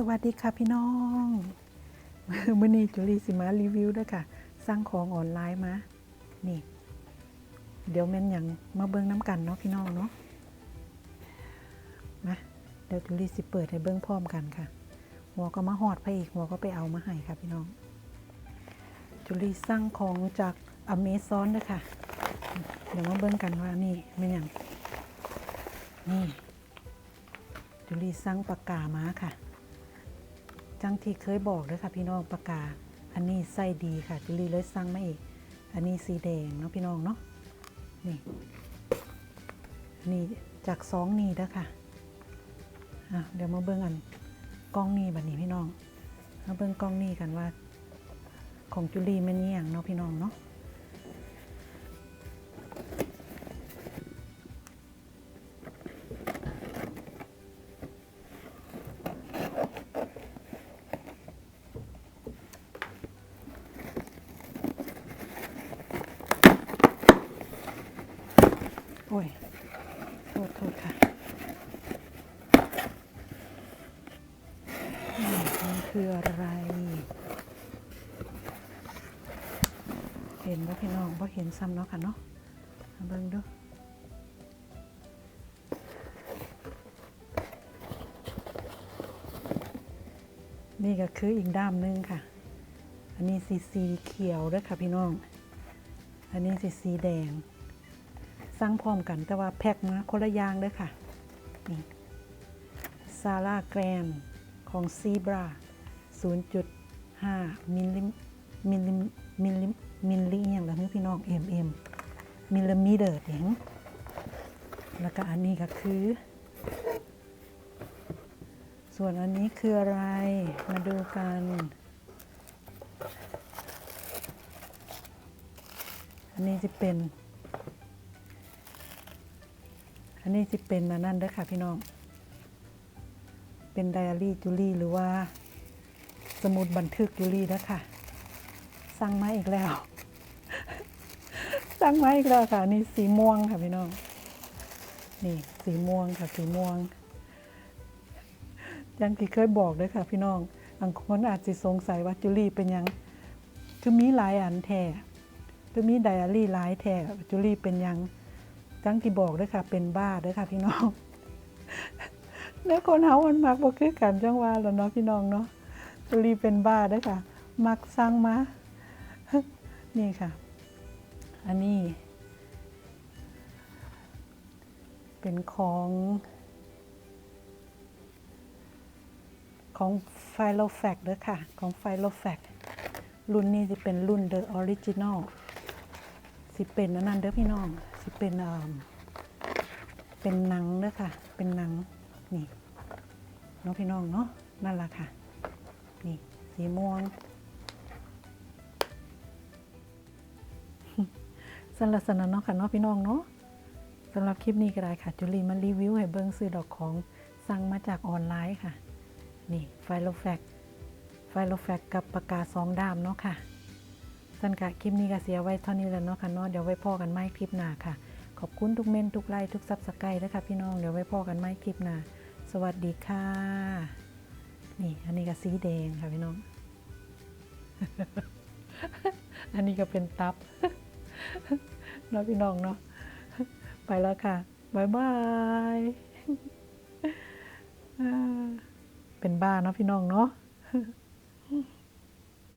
สวัสดีค่ะพี่น้องมื่อนี้จุลีสิมารีวิวด้วยค่ะ สร้างของออนไลน์มา นี่ เดี๋ยวแม่นอย่างมาเบิ้งน้ำกันเนาะพี่น้องเนาะ มา เดี๋ยวจุลีสิเปิดให้เบิ้งพร้อมกันค่ะ หัวก็มาหอดพระเอกหัวก็ไปเอามาให้ค่ะพี่น้อง จุลีสร้างของจากอเมซอนด้วยค่ะ เดี๋ยวมาเบิ้งกันว่านี่แม่นอย่างนี่จุลีสั่งปากกามาค่ะ จังที่เคยบอกเลยค่ะพี่น้องปากกา อันนี้ไส้ดีค่ะจิลีเลยสั่งมาอีก อันนี้สีแดงเนาะพี่น้องเนาะ นี่ นี่จากสองนี่เด้วค่ะอะ เดี๋ยวมาเบิ้งอันกล้องนี่บัดนี้พี่น้อง มาเบิ้งกล้องนี่กันว่า ของจุลีม่นอี่ยงเนาะพี่น้องเนาะ โอ้ยโทษโทษค่ะมันคืออะไร เห็นว่าพี่น้องว่าเห็นซ้ำเนาะค่ะเนาะเบิ่งดูนี่ก็คืออีกด้ามนึงค่ะ อันนี้สีสีเขียวด้วยค่ะพี่น้อง อันนี้สีสีแดง สร้างพร้อมกันแต่ว่าแพ็คมาคนละอย่างเด้อค่ะนี่ซาร่าแกรนของซีบรา0.5 มิลลิมิลลิมิลลิมิลลิอย่างละเนื้อพี่น้อง mm มิลลิมิเตอร์เองแล้วก็อันนี้ก็คือ ส่วนอันนี้คืออะไรมาดูกันอันนี้จะเป็น อันนี้จะเป็นอันนั่นเด้อค่ะพี่น้อง เป็นไดอารี่จูลี่หรือว่า สมุดบันทึกจูลี่เด้อค่ะ สั่งมาอีกแล้ว สั่งมาอีกแล้วค่ะ นี่สีม่วงค่ะพี่น้อง นี่สีม่วงค่ะสีม่วง ยังที่เคยบอกเด้อค่ะ พี่น้องบางคนอาจจะสงสัยว่าจูลี่เป็นยัง คือมีหลายอันแท้คือมีไดอารี่หลายแท้จูลี่เป็นยัง จังที่บอกด้วยค่ะ เป็นบ้าด้วยค่ะ พี่น้องเนื้อคนเฮามันมักบ่คือกันจังว่าแล้วเนาะพี่น้องเนาะตุลีเป็นบ้าด้วยค่ะ มักสร้างมา นี่ค่ะ อันนี้ เป็นของของไฟโลแฟกด้วยค่ะ ของไฟโลแฟกรุ่นนี้จะเป็นรุ่น The Original สิเป็นอันนั้นเด้อพี่น้อง สิเป็นเอ่อเป็นหนังเด้อค่ะ เป็นหนังนี่เน้องพี่น้องเนาะนั่นละค่ะ นี่สีม่วงสำหรับสนันเนาะค่ะเนาะพี่น้องเนาะสำหรับคลิปนี้ก็ได้ค่ะ จุลีมารีวิวให้เบิ้งซื้อดอกของสั่งมาจากออนไลน์ค่ะ นี่ไฟโลแฟกไฟโลแฟกกับปากกาสองด้ามเนาะค่ะ สันกะคลิปนี้ก็เสียไว้เท่านี้แล้วเนาะค่ะเนาะเดี๋ยวไว้พ่อกันไม่คลิปหน้าค่ะ ขอบคุณทุกเมนทุกไลค์ทุกซับสไครต์นะคะพี่น้องเดี๋ยวไว้พ่อกันไม่คลิปหน้า สวัสดีค่ะ นี่อันนี้ก็สีแดงค่ะพี่น้อง อันนี้ก็เป็นตับเนาะพี่น้องเนาะไปแล้วค่ะบายบายเป็นบ้าเนาะพี่น้องเนาะ